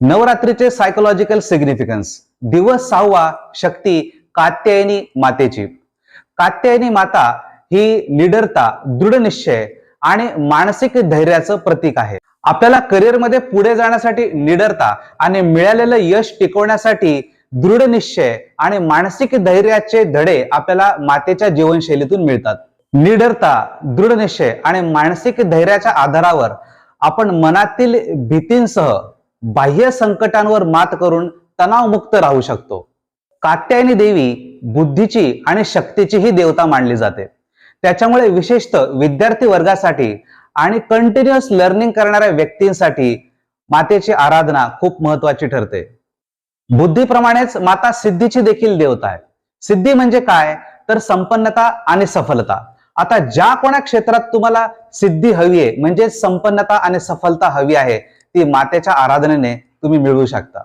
नवरात्रीचे psychological significance दिवस सहावा शक्ती कात्यायनी मातेची. कात्यायनी माता ही निडरता दृढ निश्चय आणि मानसिक धैर्याचं प्रतीक आहे. आपल्याला करिअरमध्ये पुढे जाण्यासाठी निडरता आणि मिळालेलं यश टिकवण्यासाठी दृढ निश्चय आणि मानसिक धैर्याचे धडे आपल्याला मातेच्या जीवनशैलीतून मिळतात. निडरता दृढ निश्चय आणि मानसिक धैर्याच्या आधारावर आपण मनातील भीतींसह बाह्य संकटांवर मात करून तणावमुक्त राहू शकतो. कात्यायनी देवी बुद्धीची आणि शक्तीची ही देवता मानली जाते. त्याच्यामुळे विशेषतः विद्यार्थी वर्गासाठी आणि कंटिन्युअस लर्निंग करणाऱ्या व्यक्तींसाठी मातेची आराधना खूप महत्वाची ठरते. बुद्धीप्रमाणेच माता सिद्धीची देखील देवता आहे. सिद्धी म्हणजे काय? तर संपन्नता आणि सफलता. आता ज्या कोणा क्षेत्रात तुम्हाला सिद्धी हवी आहे म्हणजे संपन्नता आणि सफलता हवी आहे ती मातेच्या आराधनेने तुम्ही मिळवू शकता.